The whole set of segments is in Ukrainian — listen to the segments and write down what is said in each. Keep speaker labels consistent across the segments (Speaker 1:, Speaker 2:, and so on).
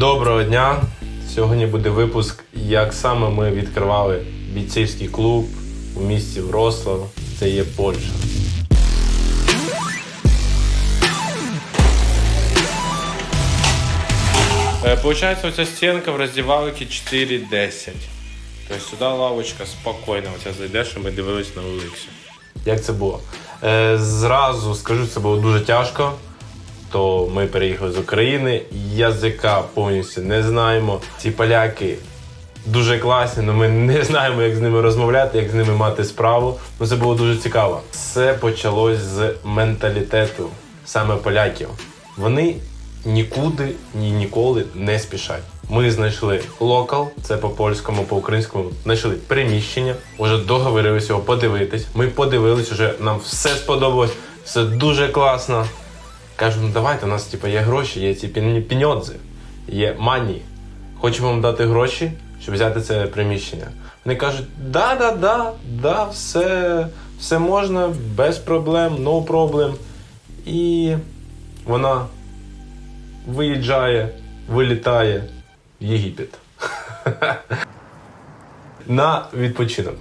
Speaker 1: Доброго дня! Сьогодні буде випуск, як саме ми відкривали бійцівський клуб у місті Врослав. Це є Польща. Е, Получається, оця стінка в роздівалки 4.10. Тобто сюди лавочка спокійно. Оця зайдеш, і ми дивились на Олексі. Як це було? Е, зразу скажу, це було дуже тяжко. То ми переїхали з України, язика повністю не знаємо. Ці поляки дуже класні, але ми не знаємо, як з ними розмовляти, як з ними мати справу. Ну це було дуже цікаво. Все почалось з менталітету саме поляків. Вони нікуди ні ніколи не спішать. Ми знайшли локал, це по польському, по українському, знайшли приміщення, вже договорилися його подивитись. Ми подивились, вже нам все сподобалось, все дуже класно. Кажу, ну давайте, у нас типу, є гроші, є ці пін- піньодзи, є мані. Хочемо вам дати гроші, щоб взяти це приміщення. Вони кажуть, да, да, да, да, все, все можна, без проблем, no problem. І вона виїжджає, вилітає в Єгипет. На відпочинок.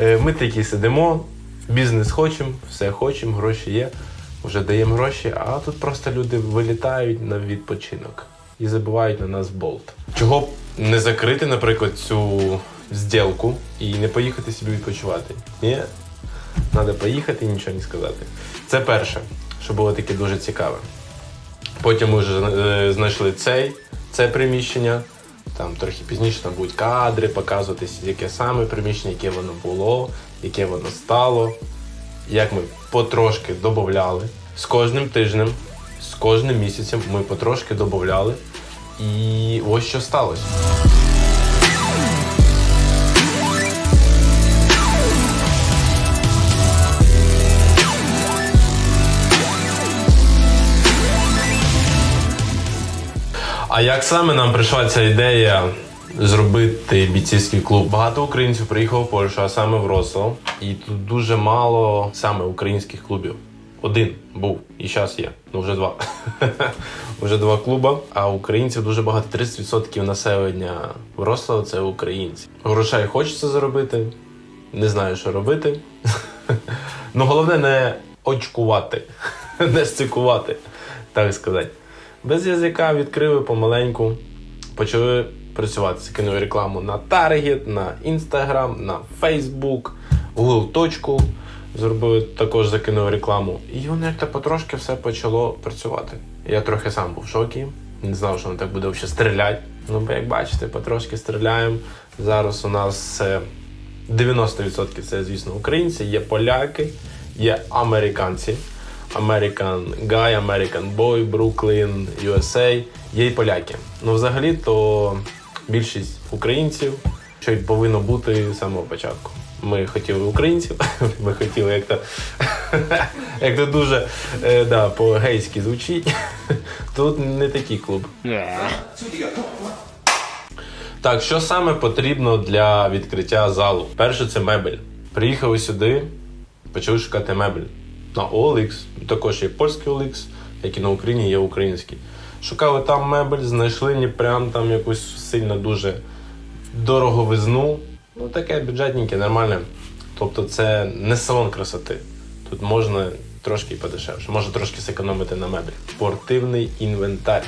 Speaker 1: Е, Ми такі сидимо, бізнес хочемо, все хочемо, гроші є, вже даємо гроші, а тут просто люди вилітають на відпочинок і забувають на нас болт. Чого б не закрити, наприклад, цю зділку і не поїхати собі відпочивати? Ні, треба поїхати і нічого не сказати. Це перше, що було таке дуже цікаве. Потім ми вже е, знайшли цей, це приміщення. Там трохи пізніше там будуть кадри показуватись, яке саме приміщення, яке воно було, яке воно стало. Як ми потрошки додавали. З кожним тижнем, з кожним місяцем ми потрошки додавали. І ось що сталося. А як саме нам прийшла ця ідея зробити бійцівський клуб? Багато українців приїхало в Польщу, а саме в Рослав. І тут дуже мало саме українських клубів. Один був і зараз є. Ну вже два. вже два клуба. А українців дуже багато. 30% населення Врослава це українці. Грошей хочеться заробити. Не знаю, що робити. ну головне не очкувати, не стикувати, так сказати. Без язика відкрили помаленьку, почали працювати. Закинули рекламу на Target, на Instagram, на Facebook, Google точку. Зробили також закинули рекламу. І воно як то потрошки все почало працювати. Я трохи сам був в шокі, не знав, що воно так буде взагалі стріляти. Ну, бо як бачите, потрошки стріляємо. Зараз у нас е, 90% це, звісно, українці, є поляки, є американці. American Guy, American Boy, Brooklyn, USA, є і поляки. Ну, взагалі, то більшість українців, що й повинно бути з самого початку. Ми хотіли українців, ми хотіли, як то, як то дуже е, да, по-гейськи звучить. Тут не такий клуб. Так, що саме потрібно для відкриття залу? Перше, це мебель. Приїхали сюди, почали шукати мебель. На OLX, також є польський OLX, як і на Україні є український. Шукали там мебель, знайшли не прям там якусь сильно дуже дороговизну. Ну таке бюджетненьке, нормальне. Тобто це не салон красоти. Тут можна трошки подешевше, можна трошки зекономити на мебель. Спортивний інвентар.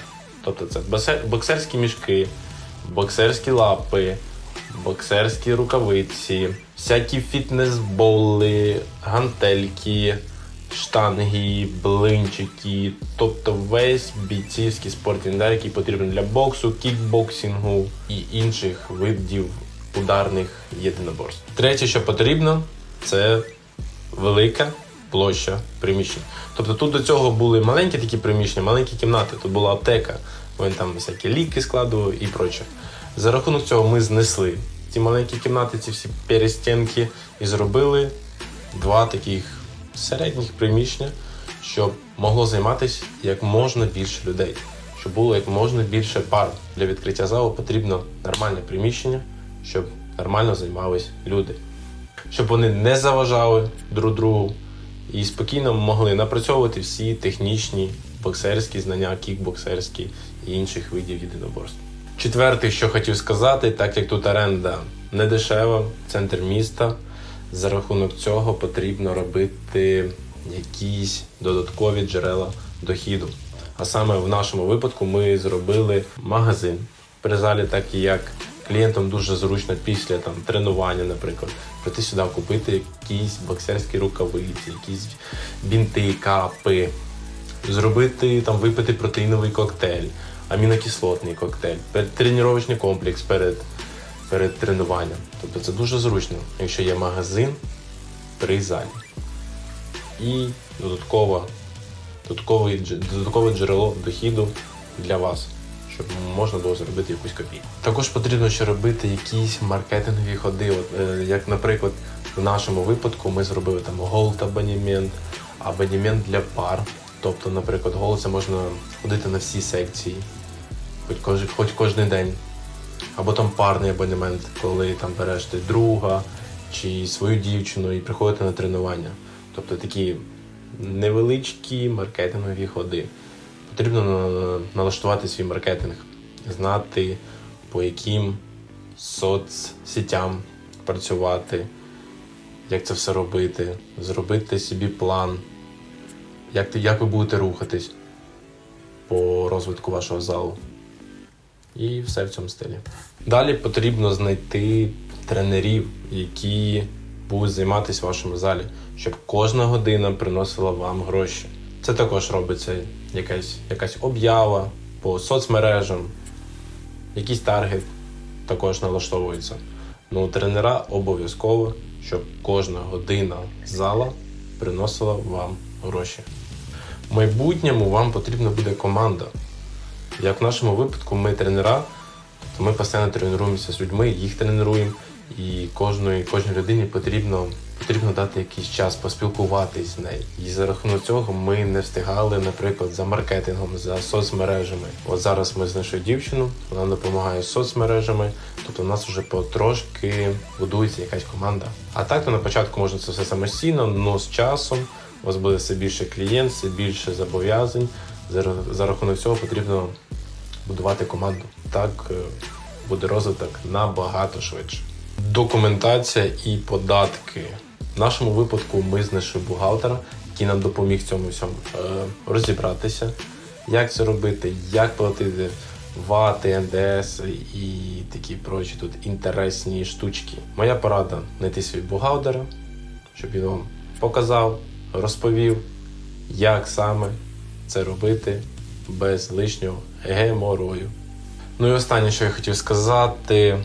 Speaker 1: Тобто це боксерські мішки, боксерські лапи, боксерські рукавиці, всякі фітнес-боли, гантельки, штанги, блинчики, тобто весь бійцівський спортінвентар, який потрібен для боксу, кікбоксингу і інших видів ударних єдиноборств. Третє, що потрібно, це велика площа приміщень. Тобто тут до цього були маленькі такі приміщення, маленькі кімнати, тут була аптека, вони там всякі ліки складували і проче. За рахунок цього ми знесли ці маленькі кімнати, ці всі перестінки і зробили два таких середніх приміщення, щоб могло займатися як можна більше людей, щоб було як можна більше пар. Для відкриття залу потрібно нормальне приміщення, щоб нормально займались люди, щоб вони не заважали друг другу і спокійно могли напрацьовувати всі технічні боксерські знання, кікбоксерські і інших видів єдиноборств. Четверте, що хотів сказати, так як тут оренда не дешева, центр міста, за рахунок цього потрібно робити якісь додаткові джерела дохіду. А саме в нашому випадку ми зробили магазин при залі, так і як клієнтам дуже зручно після там тренування, наприклад, прийти сюди купити якісь боксерські рукавиці, якісь бінти, капи, зробити там випити протеїновий коктейль, амінокислотний коктейль, тренувальний комплекс перед, перед тренуванням. Тобто це дуже зручно, якщо є магазин при залі. І додатково, додаткове, додаткове джерело дохіду для вас, щоб можна було зробити якусь копійку. Також потрібно ще робити якісь маркетингові ходи. От, е, як, наприклад, в нашому випадку ми зробили там голд абонемент, абонемент для пар. Тобто, наприклад, голд це можна ходити на всі секції, хоч, хоч кожен день. Або там парний абонемент, коли там береш ти друга чи свою дівчину і приходите на тренування. Тобто такі невеличкі маркетингові ходи. Потрібно налаштувати свій маркетинг, знати по яким соцсетям працювати, як це все робити, зробити собі план, як, як ви будете рухатись по розвитку вашого залу. І все в цьому стилі. Далі потрібно знайти тренерів, які будуть займатися в вашому залі, щоб кожна година приносила вам гроші. Це також робиться якась, якась об'ява по соцмережам, якийсь таргет також налаштовується. Ну, тренера обов'язково, щоб кожна година зала приносила вам гроші. В майбутньому вам потрібна буде команда. Як в нашому випадку ми тренера, то ми постійно тренуємося з людьми, їх тренуємо, і кожної, кожній людині потрібно, потрібно дати якийсь час поспілкуватись з нею. І за рахунок цього ми не встигали, наприклад, за маркетингом, за соцмережами. От зараз ми знайшли дівчину, вона допомагає з соцмережами, тобто у нас вже потрошки будується якась команда. А так то на початку можна це все самостійно, але з часом у вас буде все більше клієнт, все більше зобов'язань. За, рахунок цього потрібно будувати команду. Так е, буде розвиток набагато швидше. Документація і податки. В нашому випадку ми знайшли бухгалтера, який нам допоміг цьому всьому е, розібратися, як це робити, як платити вати, НДС і такі прочі тут інтересні штучки. Моя порада знайти свій бухгалтера, щоб він вам показав, розповів, як саме це робити без лишнього геморою. Ну і останнє, що я хотів сказати,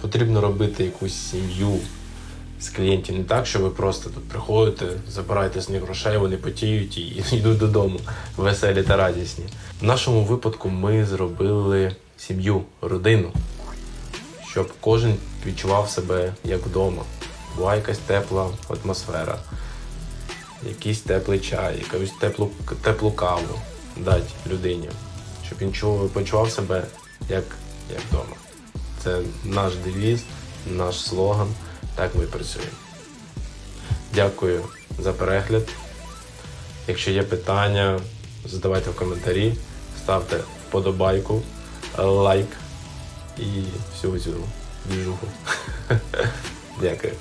Speaker 1: потрібно робити якусь сім'ю з клієнтів. Не так, що ви просто тут приходите, забираєте з них грошей, вони потіють і йдуть додому, веселі та радісні. В нашому випадку ми зробили сім'ю, родину, щоб кожен відчував себе як вдома. Була якась тепла атмосфера якийсь теплий чай, якусь теплу, теплу каву дати людині, щоб він чув, почував себе як, як вдома. Це наш девіз, наш слоган. Так ми працюємо. Дякую за перегляд. Якщо є питання, задавайте в коментарі, ставте вподобайку, лайк і всю цю двіжуху. Дякую.